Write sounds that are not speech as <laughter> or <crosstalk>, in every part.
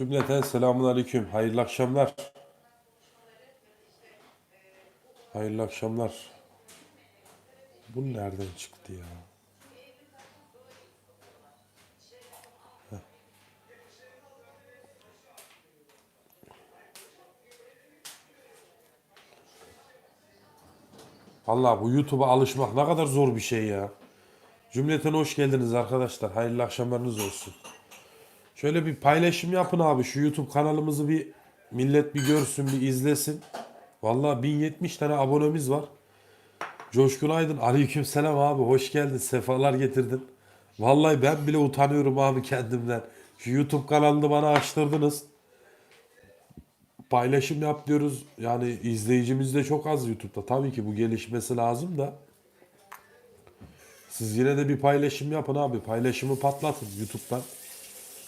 Cümleten selamun aleyküm. Hayırlı akşamlar. Hayırlı akşamlar. Bu nereden çıktı ya? Heh. Vallahi bu YouTube'a alışmak ne kadar zor bir şey ya. Cümleten hoş geldiniz arkadaşlar. Hayırlı akşamlarınız olsun. Şöyle bir paylaşım yapın abi. Şu YouTube kanalımızı bir millet bir görsün, bir izlesin. Vallahi 1070 tane abonemiz var. Coşkun Aydın aleyküm selam abi. Hoş geldin. Sefalar getirdin. Vallahi ben bile utanıyorum abi kendimden. Şu YouTube kanalını bana açtırdınız. Paylaşım yap diyoruz. Yani izleyicimiz de çok az YouTube'da. Tabii ki bu gelişmesi lazım da. Siz yine de bir paylaşım yapın abi. Paylaşımı patlatın YouTube'dan.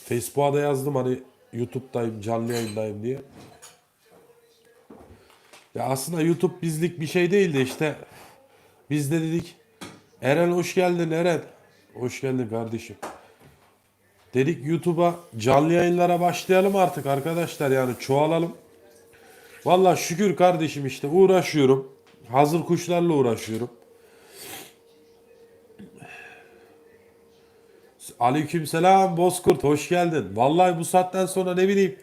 Facebook'a da yazdım hani YouTube'dayım, canlı yayındayım diye. Ya aslında YouTube bizlik bir şey değildi işte. Biz de dedik Eren hoş geldin Eren. Hoş geldin kardeşim. Dedik YouTube'a canlı yayınlara başlayalım artık arkadaşlar yani çoğalalım. Valla şükür kardeşim işte uğraşıyorum. Hazır kuşlarla uğraşıyorum. Aleykümselam Bozkurt hoş geldin. Vallahi bu saatten sonra ne bileyim.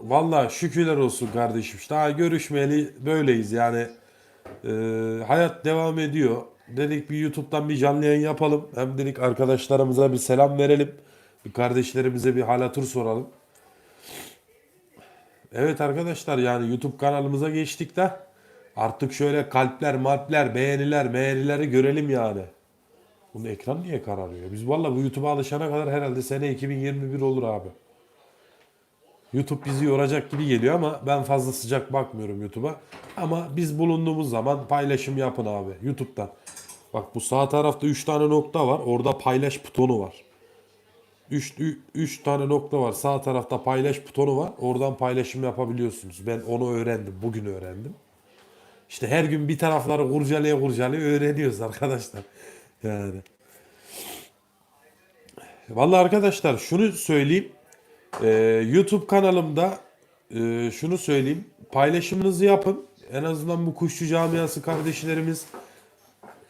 Vallahi şükürler olsun kardeşim. Daha görüşmeyeli böyleyiz yani. Ee, hayat devam ediyor. Dedik bir YouTube'dan bir canlı yayın yapalım. Hem dedik arkadaşlarımıza bir selam verelim. Bir kardeşlerimize bir hal hatır soralım. Evet arkadaşlar yani YouTube kanalımıza geçtik de artık şöyle kalpler, malpler, beğeniler, beğenileri görelim yani. Bunun ekran niye kararıyor? Biz valla bu YouTube'a alışana kadar herhalde sene 2021 olur abi. YouTube bizi yoracak gibi geliyor ama ben fazla sıcak bakmıyorum YouTube'a. Ama biz bulunduğumuz zaman paylaşım yapın abi YouTube'dan. Bak bu sağ tarafta 3 tane nokta var. Orada paylaş butonu var. 3 3 tane nokta var. Sağ tarafta paylaş butonu var. Oradan paylaşım yapabiliyorsunuz. Ben onu öğrendim. Bugün öğrendim. İşte her gün bir tarafları kurcalaya kurcalaya öğreniyoruz arkadaşlar. Yani. Vallahi arkadaşlar şunu söyleyeyim. Ee, YouTube kanalımda e, şunu söyleyeyim. Paylaşımınızı yapın. En azından bu kuşçu camiası kardeşlerimiz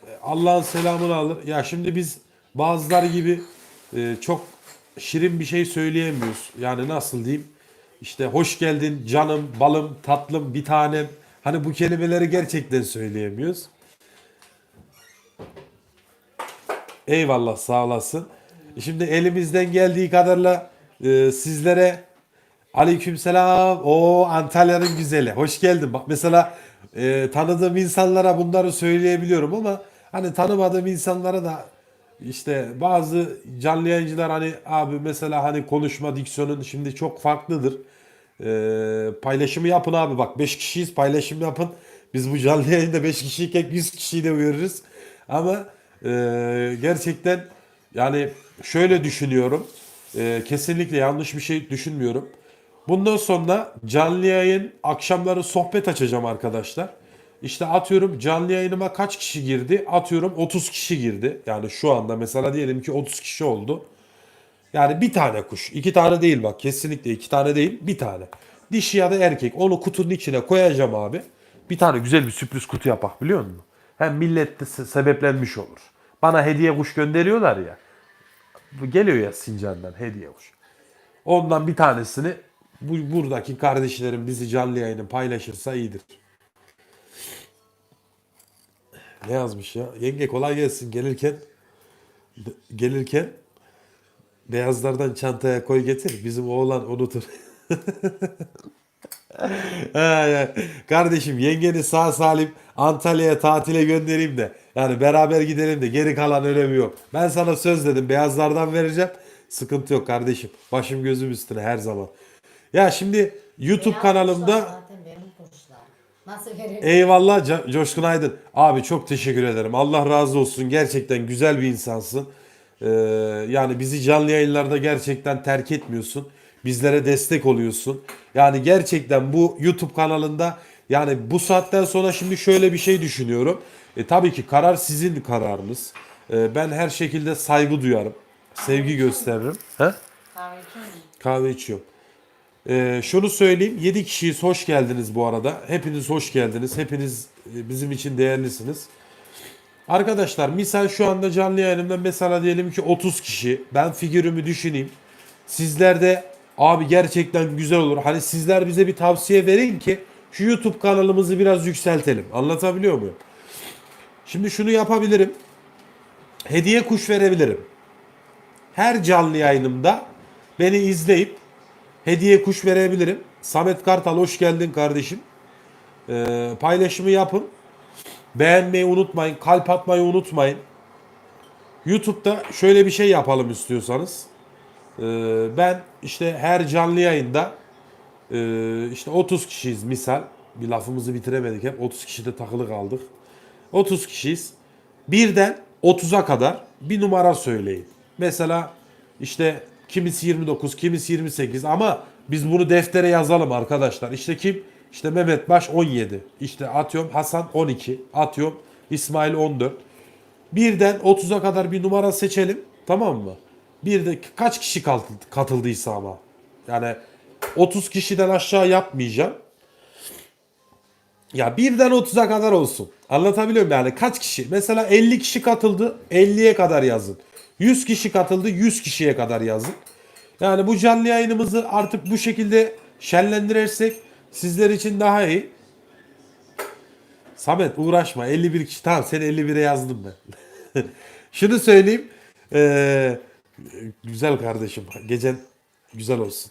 e, Allah'ın selamını alır. Ya şimdi biz bazıları gibi e, çok şirin bir şey söyleyemiyoruz. Yani nasıl diyeyim? İşte hoş geldin canım, balım, tatlım, bir tanem. Hani bu kelimeleri gerçekten söyleyemiyoruz. Eyvallah sağ olasın. Şimdi elimizden geldiği kadarla e, sizlere aleykümselam. O Antalya'nın güzeli. Hoş geldin. Bak mesela e, tanıdığım insanlara bunları söyleyebiliyorum ama hani tanımadığım insanlara da işte bazı canlı yayıncılar hani abi mesela hani konuşma diksiyonun şimdi çok farklıdır. E, paylaşımı yapın abi bak 5 kişiyiz paylaşım yapın. Biz bu canlı yayında 5 kişiyken 100 kişiyi de görürüz. Ama e, gerçekten yani şöyle düşünüyorum. E, kesinlikle yanlış bir şey düşünmüyorum. Bundan sonra canlı yayın akşamları sohbet açacağım arkadaşlar. İşte atıyorum canlı yayınıma kaç kişi girdi? Atıyorum 30 kişi girdi. Yani şu anda mesela diyelim ki 30 kişi oldu. Yani bir tane kuş. iki tane değil bak kesinlikle iki tane değil bir tane. Dişi ya da erkek onu kutunun içine koyacağım abi. Bir tane güzel bir sürpriz kutu yapak biliyor musun? Hem millet de se- sebeplenmiş olur. Bana hediye kuş gönderiyorlar ya. Geliyor ya Sincan'dan hediye kuş. Ondan bir tanesini bu buradaki kardeşlerim bizi canlı yayını paylaşırsa iyidir. Ne yazmış ya? Yenge kolay gelsin gelirken gelirken beyazlardan çantaya koy getir. Bizim oğlan unutur. <laughs> Kardeşim yengeni sağ salim Antalya'ya tatile göndereyim de yani beraber gidelim de geri kalan önemi yok. Ben sana söz dedim beyazlardan vereceğim. Sıkıntı yok kardeşim. Başım gözüm üstüne her zaman. Ya şimdi YouTube Beyaz kanalımda kuşlar Zaten benim kuşlar. Nasıl? Eyvallah Ca- Coşkun Aydın. Abi çok teşekkür ederim. Allah razı olsun. Gerçekten güzel bir insansın. Ee, yani bizi canlı yayınlarda gerçekten terk etmiyorsun. Bizlere destek oluyorsun. Yani gerçekten bu YouTube kanalında yani bu saatten sonra şimdi şöyle bir şey düşünüyorum. E, tabii ki karar sizin kararınız. E, ben her şekilde saygı duyarım. Sevgi gösteririm. <laughs> He? Kahve içiyor musun? Kahve içiyorum. Ee, şunu söyleyeyim. 7 kişiyiz. Hoş geldiniz bu arada. Hepiniz hoş geldiniz. Hepiniz e, bizim için değerlisiniz. Arkadaşlar misal şu anda canlı yayınımda mesela diyelim ki 30 kişi. Ben figürümü düşüneyim. Sizler de abi gerçekten güzel olur. Hani sizler bize bir tavsiye verin ki şu YouTube kanalımızı biraz yükseltelim. Anlatabiliyor muyum? Şimdi şunu yapabilirim. Hediye kuş verebilirim. Her canlı yayınımda beni izleyip hediye kuş verebilirim. Samet Kartal hoş geldin kardeşim. Ee, paylaşımı yapın. Beğenmeyi unutmayın. Kalp atmayı unutmayın. YouTube'da şöyle bir şey yapalım istiyorsanız. Ee, ben işte her canlı yayında e, işte 30 kişiyiz misal. Bir lafımızı bitiremedik hep. 30 kişide takılı kaldık. 30 kişiyiz. Birden 30'a kadar bir numara söyleyin. Mesela işte kimisi 29, kimisi 28 ama biz bunu deftere yazalım arkadaşlar. İşte kim? İşte Mehmet Baş 17. İşte atıyorum Hasan 12. Atıyorum İsmail 14. Birden 30'a kadar bir numara seçelim. Tamam mı? Bir de kaç kişi katıldı- katıldıysa ama. Yani 30 kişiden aşağı yapmayacağım. Ya birden 30'a kadar olsun. Anlatabiliyor muyum yani? Kaç kişi? Mesela 50 kişi katıldı. 50'ye kadar yazın. 100 kişi katıldı. 100 kişiye kadar yazın. Yani bu canlı yayınımızı artık bu şekilde şenlendirirsek sizler için daha iyi. Samet uğraşma. 51 kişi. Tamam seni 51'e yazdım ben. <laughs> Şunu söyleyeyim. Ee, güzel kardeşim. Gecen güzel olsun.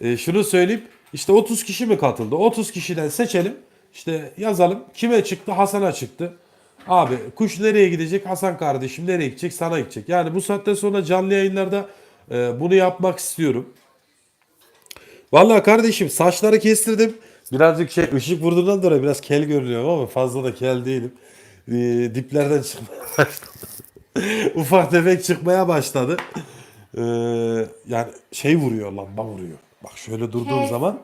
Ee, şunu söyleyeyim. İşte 30 kişi mi katıldı? 30 kişiden seçelim. İşte yazalım. Kime çıktı? Hasan'a çıktı. Abi kuş nereye gidecek? Hasan kardeşim nereye gidecek? Sana gidecek. Yani bu saatten sonra canlı yayınlarda e, bunu yapmak istiyorum. Vallahi kardeşim saçları kestirdim. Birazcık şey ışık vurduğundan dolayı biraz kel görünüyorum ama fazla da kel değilim. Ee, diplerden çıkmaya başladı. <laughs> Ufak tefek çıkmaya başladı. Ee, yani şey vuruyor lamba vuruyor. Bak şöyle durduğum Kes. zaman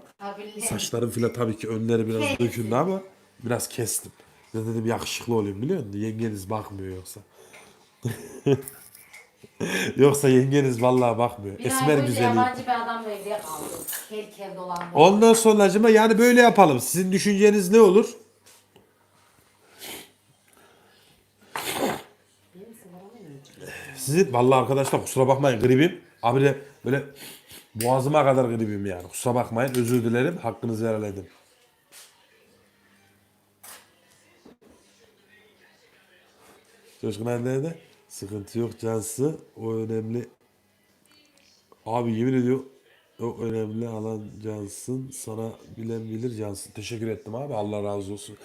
saçlarım filan tabii ki önleri biraz döküldü ama biraz kestim. Ya dedim yakışıklı olayım biliyor musun? Yengeniz bakmıyor yoksa. <laughs> yoksa yengeniz vallahi bakmıyor. bir Esmer güzelliği. yabancı bir adamla evde kaldı. Kel kel dolandı. Ondan sonra acaba yani böyle yapalım. Sizin düşünceniz ne olur? Benim sigaramı Sizin vallahi arkadaşlar kusura bakmayın gribim. Abi de böyle boğazıma kadar gribim yani. Kusura bakmayın özür dilerim. Hakkınızı helal edin. Coşkun anne de sıkıntı yok Cansı. O önemli. Abi yemin ediyor o önemli alan Cansın. Sana bilen bilir Cansın. Teşekkür ettim abi. Allah razı olsun.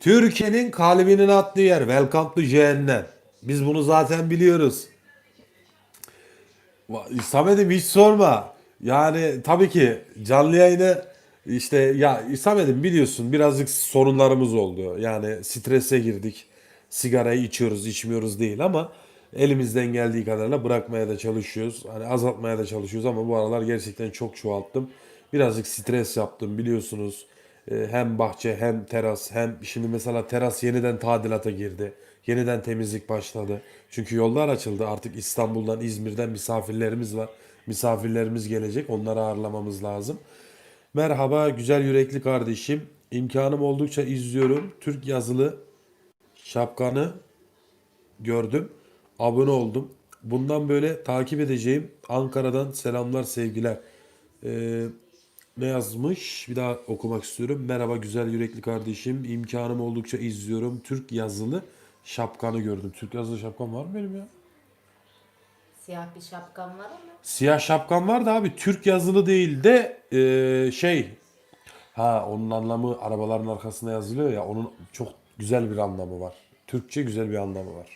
Türkiye'nin kalbinin attığı yer. Welcome to cehennem. Biz bunu zaten biliyoruz. Samet'im hiç sorma. Yani tabii ki canlı yayını işte ya Samet'im biliyorsun birazcık sorunlarımız oldu. Yani strese girdik. Sigarayı içiyoruz, içmiyoruz değil ama elimizden geldiği kadarıyla bırakmaya da çalışıyoruz. Hani azaltmaya da çalışıyoruz ama bu aralar gerçekten çok çoğalttım. Birazcık stres yaptım biliyorsunuz. Ee, Hem bahçe hem teras hem şimdi mesela teras yeniden tadilata girdi. Yeniden temizlik başladı. Çünkü yollar açıldı. Artık İstanbul'dan, İzmir'den misafirlerimiz var. Misafirlerimiz gelecek. Onları ağırlamamız lazım. Merhaba güzel yürekli kardeşim. İmkanım oldukça izliyorum. Türk yazılı şapkanı gördüm. Abone oldum. Bundan böyle takip edeceğim. Ankara'dan selamlar sevgiler. Ee, ne yazmış? Bir daha okumak istiyorum. Merhaba güzel yürekli kardeşim. İmkanım oldukça izliyorum. Türk yazılı şapkanı gördüm. Türk yazılı şapkan var mı benim ya? Siyah bir şapkam var ama. Siyah şapkan var da abi Türk yazılı değil de eee, şey ha onun anlamı arabaların arkasında yazılıyor ya onun çok güzel bir anlamı var. Türkçe güzel bir anlamı var.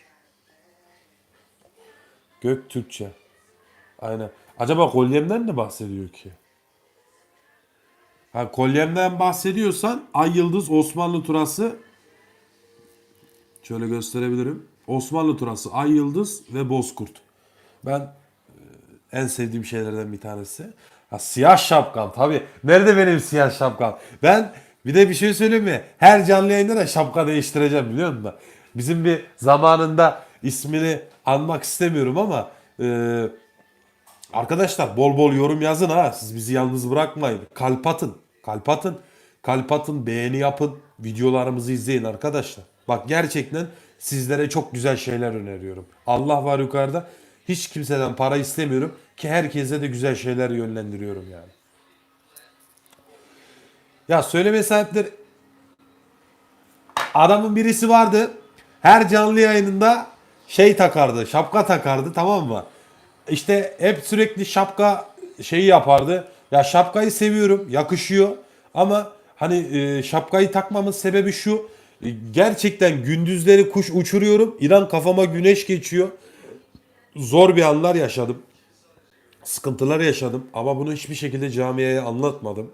Gök Türkçe. Aynen. Acaba kolyemden mi bahsediyor ki? Ha kolyemden bahsediyorsan Ay Yıldız Osmanlı turası şöyle gösterebilirim. Osmanlı turası Ay Yıldız ve Bozkurt. Ben en sevdiğim şeylerden bir tanesi. Ha, siyah şapkan tabii. Nerede benim siyah şapkam? Ben bir de bir şey söyleyeyim mi? Her canlı yayında da şapka değiştireceğim biliyor musun? Bizim bir zamanında ismini anmak istemiyorum ama e, Arkadaşlar bol bol yorum yazın ha. Siz bizi yalnız bırakmayın. Kalp atın. Kalp atın. Kalp atın. Beğeni yapın. Videolarımızı izleyin arkadaşlar. Bak gerçekten sizlere çok güzel şeyler öneriyorum. Allah var yukarıda. Hiç kimseden para istemiyorum. Ki herkese de güzel şeyler yönlendiriyorum yani. Ya söyleme sahipleri adamın birisi vardı. Her canlı yayınında şey takardı, şapka takardı tamam mı? İşte hep sürekli şapka şeyi yapardı. Ya şapkayı seviyorum, yakışıyor ama hani e, şapkayı takmamın sebebi şu. Gerçekten gündüzleri kuş uçuruyorum. İnan kafama güneş geçiyor. Zor bir anlar yaşadım. Sıkıntılar yaşadım ama bunu hiçbir şekilde camiye anlatmadım.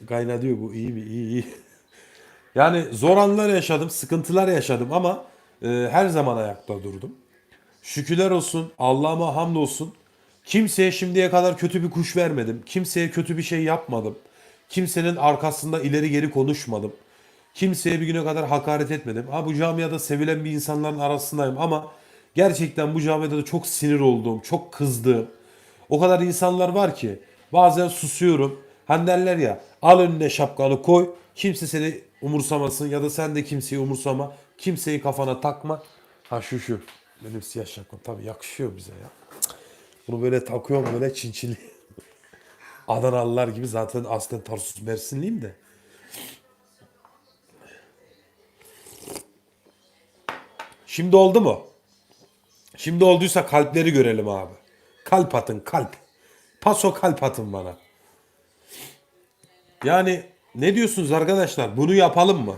Gayna diyor bu iyi mi? İyi iyi. <laughs> Yani zor anlar yaşadım, sıkıntılar yaşadım ama e, her zaman ayakta durdum. Şükürler olsun, Allah'ıma hamdolsun. Kimseye şimdiye kadar kötü bir kuş vermedim. Kimseye kötü bir şey yapmadım. Kimsenin arkasında ileri geri konuşmadım. Kimseye bir güne kadar hakaret etmedim. Ha bu camiada sevilen bir insanların arasındayım ama gerçekten bu camiada da çok sinir olduğum, çok kızdığım, o kadar insanlar var ki bazen susuyorum. Hani derler ya al önüne şapkanı koy. Kimse seni umursamasın ya da sen de kimseyi umursama. Kimseyi kafana takma. Ha şu şu. Benim siyah şapkam tabii yakışıyor bize ya. Bunu böyle takıyorum böyle çinçili. <laughs> Adanalılar gibi zaten aslen Tarsus Mersinliyim de. Şimdi oldu mu? Şimdi olduysa kalpleri görelim abi. Kalp atın kalp. Paso kalp atın bana. Yani ne diyorsunuz arkadaşlar? Bunu yapalım mı?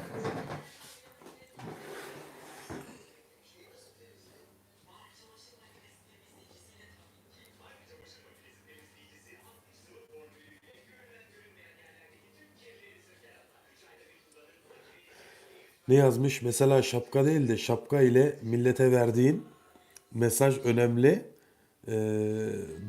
Ne yazmış? Mesela şapka değil de şapka ile millete verdiğin mesaj önemli. Ee,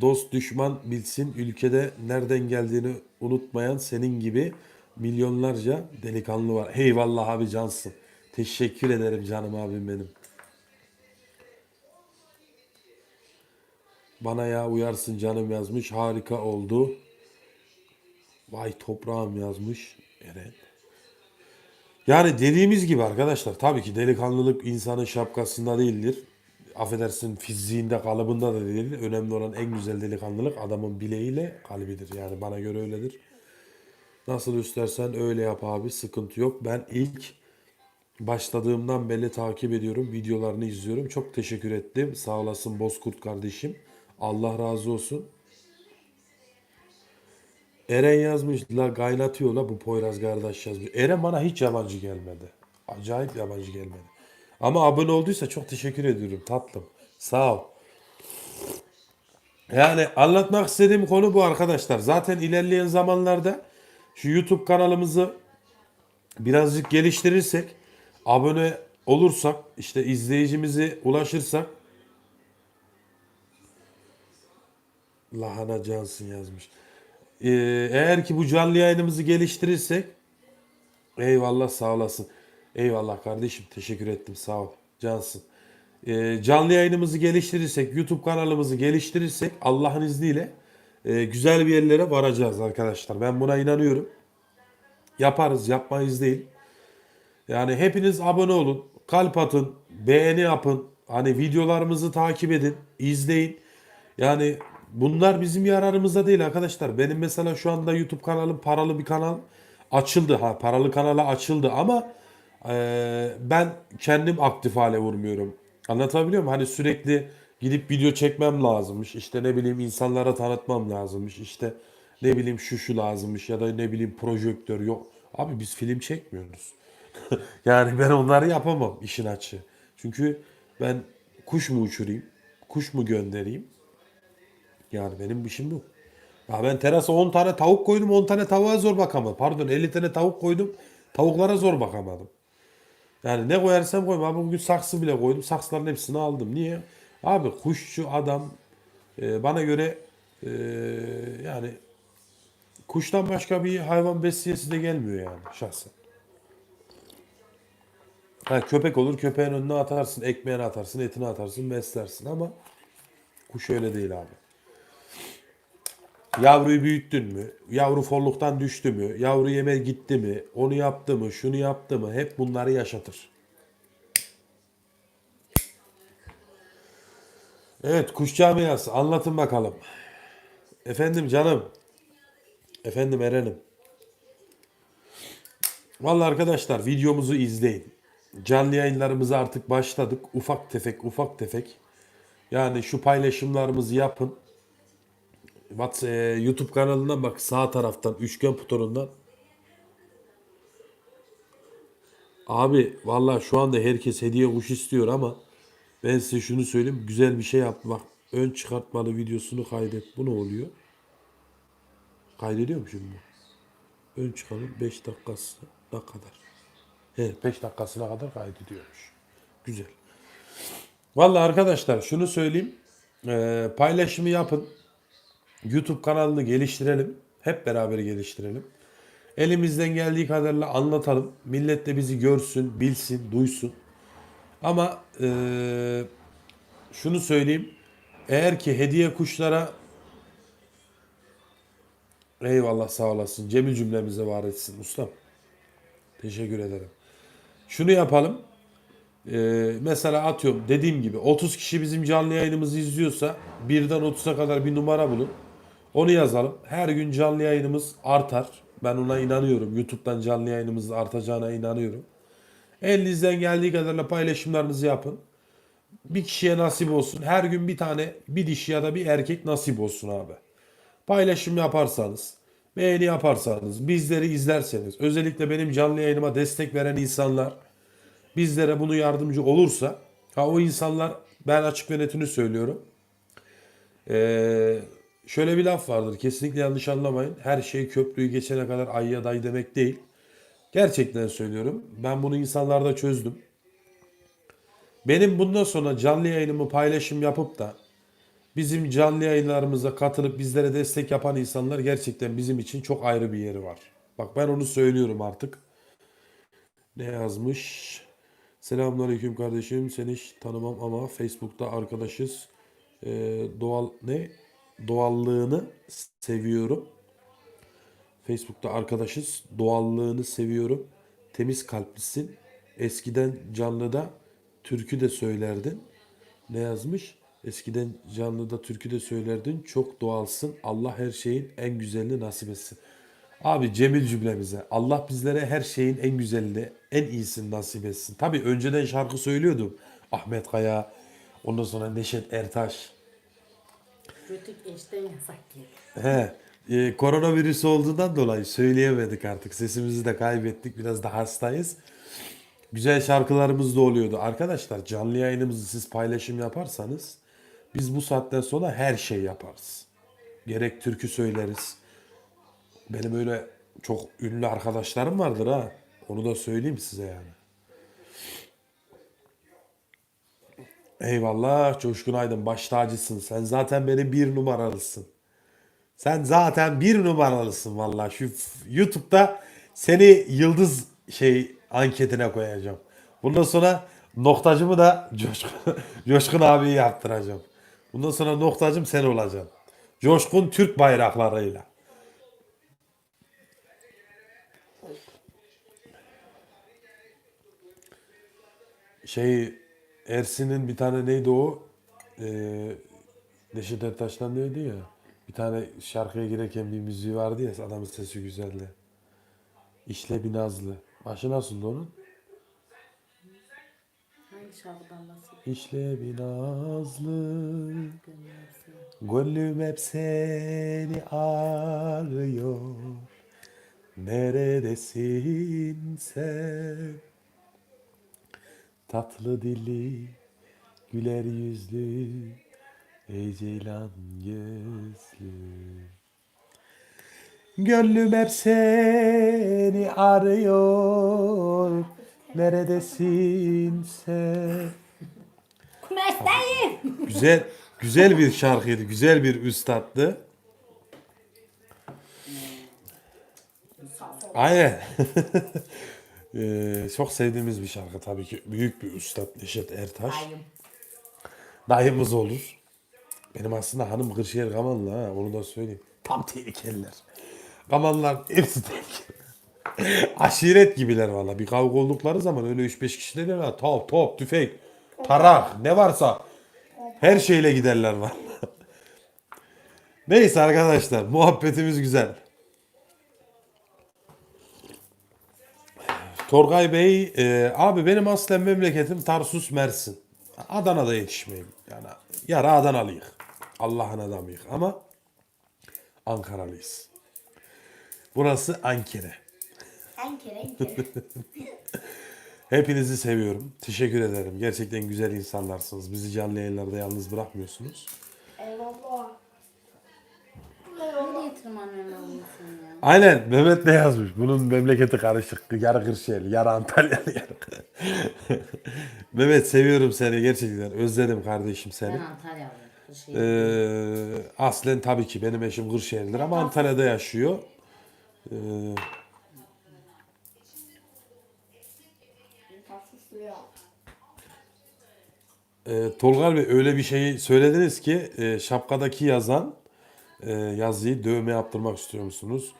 dost düşman bilsin ülkede nereden geldiğini unutmayan senin gibi milyonlarca delikanlı var. Eyvallah abi cansın. Teşekkür ederim canım abim benim. Bana ya uyarsın canım yazmış. Harika oldu. Vay toprağım yazmış. Eren. Yani dediğimiz gibi arkadaşlar tabii ki delikanlılık insanın şapkasında değildir. Affedersin fiziğinde kalıbında da değildir. Önemli olan en güzel delikanlılık adamın bileğiyle kalbidir. Yani bana göre öyledir. Nasıl istersen öyle yap abi sıkıntı yok. Ben ilk başladığımdan beri takip ediyorum. Videolarını izliyorum. Çok teşekkür ettim. Sağ olasın Bozkurt kardeşim. Allah razı olsun. Eren yazmış la kaynatıyor la bu Poyraz kardeş yazmış. Eren bana hiç yabancı gelmedi. Acayip yabancı gelmedi. Ama abone olduysa çok teşekkür ediyorum tatlım. Sağ ol. Yani anlatmak istediğim konu bu arkadaşlar. Zaten ilerleyen zamanlarda şu YouTube kanalımızı birazcık geliştirirsek, abone olursak, işte izleyicimizi ulaşırsak Lahana Cansın yazmış. Ee, eğer ki bu canlı yayınımızı geliştirirsek eyvallah sağ olasın. Eyvallah kardeşim teşekkür ettim sağ ol cansın. Ee, canlı yayınımızı geliştirirsek YouTube kanalımızı geliştirirsek Allah'ın izniyle e, güzel bir yerlere varacağız arkadaşlar. Ben buna inanıyorum. Yaparız yapmayız değil. Yani hepiniz abone olun, kalp atın, beğeni yapın. Hani videolarımızı takip edin, izleyin. Yani bunlar bizim yararımıza değil arkadaşlar. Benim mesela şu anda YouTube kanalım paralı bir kanal açıldı. Ha paralı kanala açıldı ama e, ben kendim aktif hale vurmuyorum. Anlatabiliyor muyum? Hani sürekli gidip video çekmem lazımmış. İşte ne bileyim insanlara tanıtmam lazımmış. İşte ne bileyim şu şu lazımmış ya da ne bileyim projektör yok. Abi biz film çekmiyoruz. <laughs> yani ben onları yapamam işin açığı. Çünkü ben kuş mu uçurayım? Kuş mu göndereyim? Yani benim işim bu. Ya ben terasa 10 tane tavuk koydum 10 tane tavuğa zor bakamadım. Pardon 50 tane tavuk koydum tavuklara zor bakamadım. Yani ne koyarsam koyayım. Abi bugün saksı bile koydum. Saksıların hepsini aldım. Niye? Abi kuşçu adam e, bana göre e, yani kuştan başka bir hayvan besleyesi de gelmiyor yani şahsen. Ha, köpek olur köpeğin önüne atarsın, ekmeğini atarsın, etini atarsın, beslersin ama kuş öyle değil abi. Yavruyu büyüttün mü? Yavru folluktan düştü mü? Yavru yeme gitti mi? Onu yaptı mı? Şunu yaptı mı? Hep bunları yaşatır. Evet kuş camiası anlatın bakalım. Efendim canım. Efendim Eren'im. Vallahi arkadaşlar videomuzu izleyin. Canlı yayınlarımıza artık başladık. Ufak tefek ufak tefek. Yani şu paylaşımlarımızı yapın. WhatsApp, e, YouTube kanalından bak sağ taraftan üçgen butonundan. Abi vallahi şu anda herkes hediye kuş istiyor ama ben size şunu söyleyeyim. Güzel bir şey yaptım. Bak ön çıkartmalı videosunu kaydet. Bu ne oluyor? Kaydediyor mu şimdi bu? Ön çıkarım 5 dakikasına kadar. Evet 5 dakikasına kadar kaydediyormuş. Güzel. Vallahi arkadaşlar şunu söyleyeyim. Ee, paylaşımı yapın. YouTube kanalını geliştirelim. Hep beraber geliştirelim. Elimizden geldiği kadarıyla anlatalım. Millet de bizi görsün, bilsin, duysun. Ama eee, şunu söyleyeyim. Eğer ki hediye kuşlara eyvallah sağ olasın. Cemil cümlemize var etsin ustam. Teşekkür ederim. Şunu yapalım. Ee, mesela atıyorum dediğim gibi 30 kişi bizim canlı yayınımızı izliyorsa birden 30'a kadar bir numara bulun. Onu yazalım. Her gün canlı yayınımız artar. Ben ona inanıyorum. YouTube'dan canlı yayınımız artacağına inanıyorum. Elinizden geldiği kadarıyla paylaşımlarınızı yapın. Bir kişiye nasip olsun. Her gün bir tane bir dişi ya da bir erkek nasip olsun abi. Paylaşım yaparsanız, beğeni yaparsanız, bizleri izlerseniz, özellikle benim canlı yayınıma destek veren insanlar bizlere bunu yardımcı olursa, ha o insanlar ben açık ve netini söylüyorum. Ee, şöyle bir laf vardır. Kesinlikle yanlış anlamayın. Her şey köprüyü geçene kadar ay ya day demek değil. Gerçekten söylüyorum. Ben bunu insanlarda çözdüm. Benim bundan sonra canlı yayınımı paylaşım yapıp da bizim canlı yayınlarımıza katılıp bizlere destek yapan insanlar gerçekten bizim için çok ayrı bir yeri var. Bak ben onu söylüyorum artık. Ne yazmış? Selamünaleyküm kardeşim. Seni hiç tanımam ama Facebook'ta arkadaşız. Ee, doğal ne? Doğallığını seviyorum. Facebook'ta arkadaşız. Doğallığını seviyorum. Temiz kalplisin. Eskiden canlıda türkü de söylerdin. Ne yazmış? Eskiden canlıda türkü de söylerdin. Çok doğalsın. Allah her şeyin en güzelini nasip etsin. Abi Cemil cümlemize. Allah bizlere her şeyin en güzelini, en iyisini nasip etsin. Tabii önceden şarkı söylüyordum. Ahmet Kaya, ondan sonra Neşet Ertaş. Rütük eşten yasak gelir. He, e, koronavirüs olduğundan dolayı söyleyemedik artık. Sesimizi de kaybettik. Biraz da hastayız. Güzel şarkılarımız da oluyordu. Arkadaşlar canlı yayınımızı siz paylaşım yaparsanız biz bu saatten sonra her şey yaparız. Gerek türkü söyleriz. Benim öyle çok ünlü arkadaşlarım vardır ha. Onu da söyleyeyim size yani. Eyvallah Coşkun Aydın baş tacısın. Sen zaten benim bir numaralısın. Sen zaten bir numaralısın vallahi. Şu YouTube'da seni yıldız şey anketine koyacağım. Bundan sonra noktacımı da Coşkun, <laughs> Coşkun abiyi yaptıracağım. Bundan sonra noktacım sen olacaksın. Coşkun Türk bayraklarıyla. Şey Ersin'in bir tane neydi o? Ee, Neşet Ertaş'tan neydi ya? Bir tane şarkıya girerken bir müziği vardı ya adamın sesi güzeldi. İşle bir nazlı. Başı nasıldı onun? Hangi şarkıdan? İşle bir nazlı Gönlüm hep seni arıyor Neredesin sen Tatlı dilli Güler yüzlü Ey ceylan gözlü Gönlüm hep seni arıyor Neredesin sen Mesleğim. Güzel güzel bir şarkıydı. Güzel bir üstattı. Aynen. <laughs> Ee, çok sevdiğimiz bir şarkı tabii ki. Büyük bir üstad Neşet Ertaş. Ayım. Dayımız olur. Benim aslında hanım Kırşehir Kamanlı ha onu da söyleyeyim. Tam tehlikeliler. Kamanlılar hepsi tehlikeli. <laughs> Aşiret gibiler valla. Bir kavga oldukları zaman öyle 3-5 kişi de değil Top, top, tüfek, tarak ne varsa her şeyle giderler valla. <laughs> Neyse arkadaşlar muhabbetimiz güzel. Torgay Bey, e, abi benim aslen memleketim Tarsus Mersin. Adana'da yetişmeyim. Yani yara Adanalıyık. Allah'ın adamıyık ama Ankaralıyız. Burası Ankara. Ankara, <laughs> Ankara. Hepinizi seviyorum. Teşekkür ederim. Gerçekten güzel insanlarsınız. Bizi canlı yayınlarda yalnız bırakmıyorsunuz. Eyvallah. Nereye tırmanıyorsun ya? Aynen Mehmet ne yazmış? Bunun memleketi karışık. Yarı Kırşehirli, yarı Antalyalı, yarı. <laughs> Mehmet seviyorum seni gerçekten. Özledim kardeşim seni. Ben Antalyalıyım. Ee, aslen tabii ki benim eşim Kırşehirlidir ama Antalya'da yaşıyor. Ee, e, Tolga Bey öyle bir şeyi söylediniz ki e, şapkadaki yazan e, yazıyı dövme yaptırmak istiyor musunuz?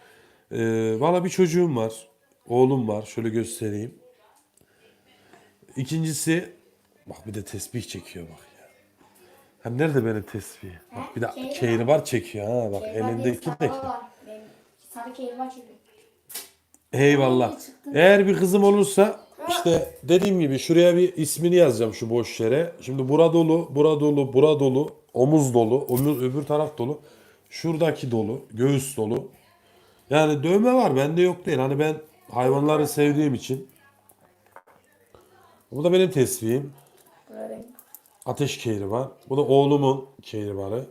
E, Valla bir çocuğum var. Oğlum var. Şöyle göstereyim. İkincisi bak bir de tesbih çekiyor bak ya. Ha nerede benim tesbih? Bak bir de Keyri keyribar çekiyor ha bak Keyvan diye elindeki de. sarı var. Benim sarı keyvan çünkü. Eyvallah. Eğer bir kızım olursa işte dediğim gibi şuraya bir ismini yazacağım şu boş yere. Şimdi bura dolu, bura dolu, bura dolu, omuz dolu, omuz öbür taraf dolu. Şuradaki dolu, göğüs dolu. Yani dövme var bende yok değil. Hani ben hayvanları sevdiğim için. Bu da benim tesbihim. Ateş keyri var. Bu da oğlumun keyribarı.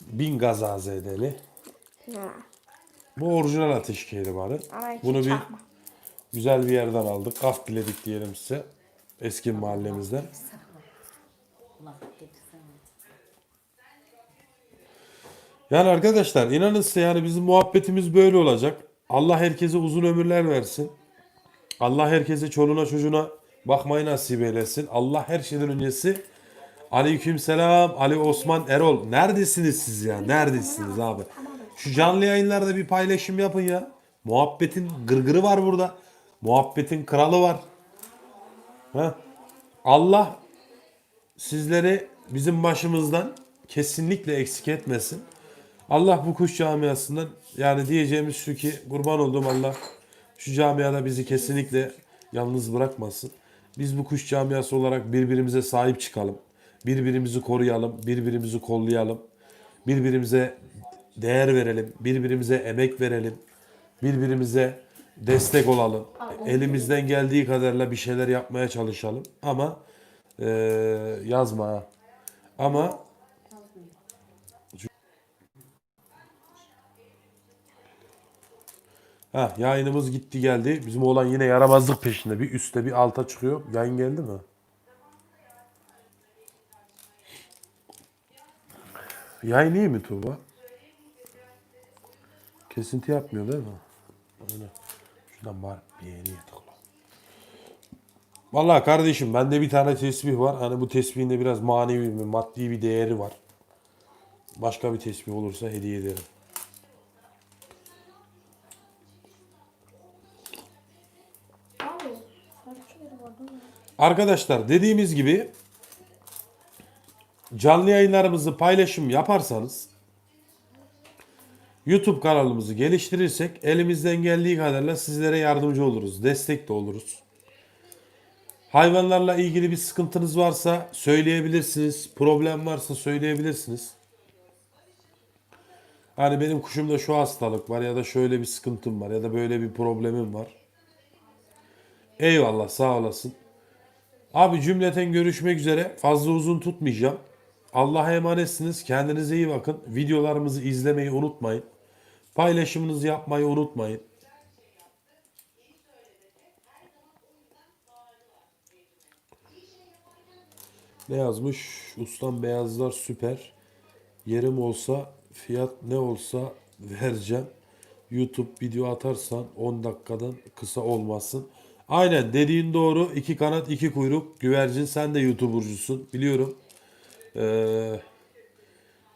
Bin gazazedeli. Ha. Bu orijinal ateş iki Bunu bir çakma. güzel bir yerden aldık. Af diledik diyelim size. Eski mahallemizden. Allah getirsene. Yani arkadaşlar inanın size yani bizim muhabbetimiz böyle olacak. Allah herkese uzun ömürler versin. Allah herkese çoluğuna çocuğuna bakmayı nasip eylesin. Allah her şeyden öncesi Aleyküm selam Ali Osman Erol. Neredesiniz siz ya? Neredesiniz abi? Şu canlı yayınlarda bir paylaşım yapın ya. Muhabbetin gırgırı var burada. Muhabbetin kralı var. Ha? Allah sizleri bizim başımızdan kesinlikle eksik etmesin. Allah bu kuş camiasından yani diyeceğimiz şu ki kurban olduğum Allah şu camiada bizi kesinlikle yalnız bırakmasın. Biz bu kuş camiası olarak birbirimize sahip çıkalım. Birbirimizi koruyalım, birbirimizi kollayalım. Birbirimize değer verelim, birbirimize emek verelim. Birbirimize destek olalım. Elimizden geldiği kadarıyla bir şeyler yapmaya çalışalım. Ama eee, yazma ha. Ama Ha yayınımız gitti geldi. Bizim oğlan yine yaramazlık peşinde. Bir üstte bir alta çıkıyor. Yayın geldi mi? Yayın iyi mi Tuğba? Kesinti yapmıyor değil mi? Öyle. Şuradan bari beğeniye tıkla. Vallahi kardeşim bende bir tane tesbih var. Hani bu tesbihin de biraz manevi bir, maddi bir değeri var. Başka bir tesbih olursa hediye ederim. Arkadaşlar dediğimiz gibi canlı yayınlarımızı paylaşım yaparsanız YouTube kanalımızı geliştirirsek elimizden geldiği kadarıyla sizlere yardımcı oluruz. Destek de oluruz. Hayvanlarla ilgili bir sıkıntınız varsa söyleyebilirsiniz. Problem varsa söyleyebilirsiniz. Hani benim kuşumda şu hastalık var ya da şöyle bir sıkıntım var ya da böyle bir problemim var. Eyvallah sağ olasın. Abi cümleten görüşmek üzere. Fazla uzun tutmayacağım. Allah'a emanetsiniz. Kendinize iyi bakın. Videolarımızı izlemeyi unutmayın. Paylaşımınızı yapmayı unutmayın. Ne yazmış? Ustam beyazlar süper. Yerim olsa fiyat ne olsa vereceğim. YouTube video atarsan 10 dakikadan kısa olmasın. Aynen dediğin doğru. iki kanat iki kuyruk. Güvercin sen de YouTuber'cusun biliyorum. Ee,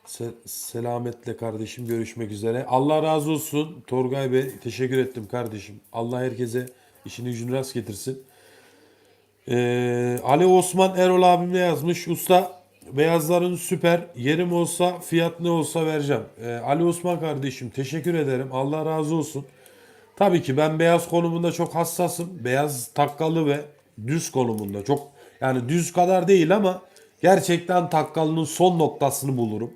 se- selametle kardeşim görüşmek üzere. Allah razı olsun Torgay Bey teşekkür ettim kardeşim. Allah herkese işini gücünü rast getirsin. Ee, Ali Osman Erol abim ne yazmış? Usta beyazların süper. Yerim olsa fiyat ne olsa vereceğim. Ee, Ali Osman kardeşim teşekkür ederim. Allah razı olsun. Tabii ki ben beyaz konumunda çok hassasım. Beyaz takkalı ve düz konumunda çok yani düz kadar değil ama gerçekten takkalının son noktasını bulurum.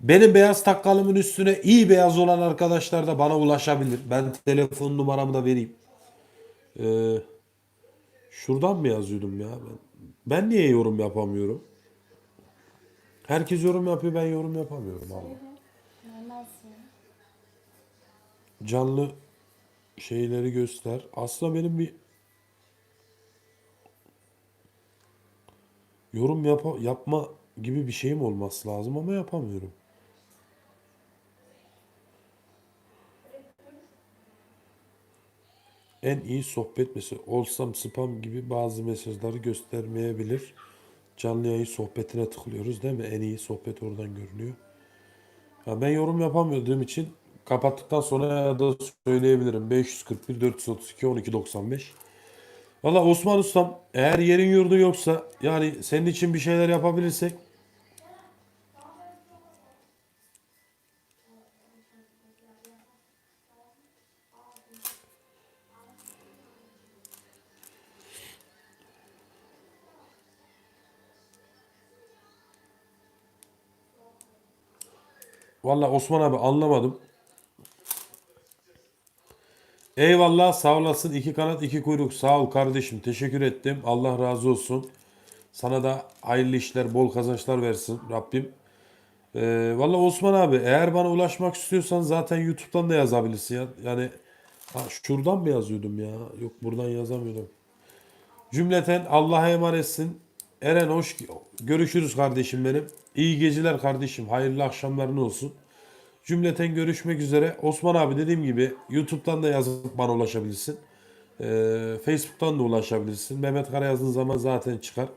Benim beyaz takkalımın üstüne iyi beyaz olan arkadaşlar da bana ulaşabilir. Ben telefon numaramı da vereyim. Ee, şuradan mı yazıyordum ya ben? Ben niye yorum yapamıyorum? Herkes yorum yapıyor ben yorum yapamıyorum abi. Nasıl? Canlı şeyleri göster. Aslında benim bir yorum yapa, yapma gibi bir şeyim olması lazım ama yapamıyorum. En iyi sohbet mesajı olsam spam gibi bazı mesajları göstermeyebilir. Canlı yayın sohbetine tıklıyoruz değil mi? En iyi sohbet oradan görünüyor. Ya ben yorum yapamadığım için kapattıktan sonra da söyleyebilirim. 541 432 1295. Valla Osman Ustam eğer yerin yurdu yoksa yani senin için bir şeyler yapabilirsek Valla Osman abi anlamadım. Eyvallah sağ olasın. İki kanat iki kuyruk. Sağ ol kardeşim. Teşekkür ettim. Allah razı olsun. Sana da hayırlı işler, bol kazançlar versin Rabbim. Ee, Valla Osman abi eğer bana ulaşmak istiyorsan zaten YouTube'dan da yazabilirsin ya. Yani ha, şuradan mı yazıyordum ya? Yok buradan yazamıyordum. Cümleten Allah'a emanetsin. Eren hoş görüşürüz kardeşim benim. İyi geceler kardeşim. Hayırlı akşamların olsun. Cümleten görüşmek üzere. Osman abi dediğim gibi YouTube'dan da yazıp bana ulaşabilirsin. Ee, Facebook'tan da ulaşabilirsin. Mehmet Kara yazdığın zaman zaten çıkar.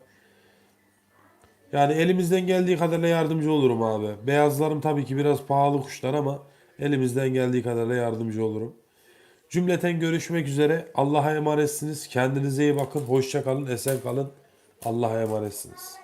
Yani elimizden geldiği kadarıyla yardımcı olurum abi. Beyazlarım tabii ki biraz pahalı kuşlar ama elimizden geldiği kadarıyla yardımcı olurum. Cümleten görüşmek üzere. Allah'a emanetsiniz. Kendinize iyi bakın. Hoşça kalın. Esen kalın. Allah'a emanetsiniz.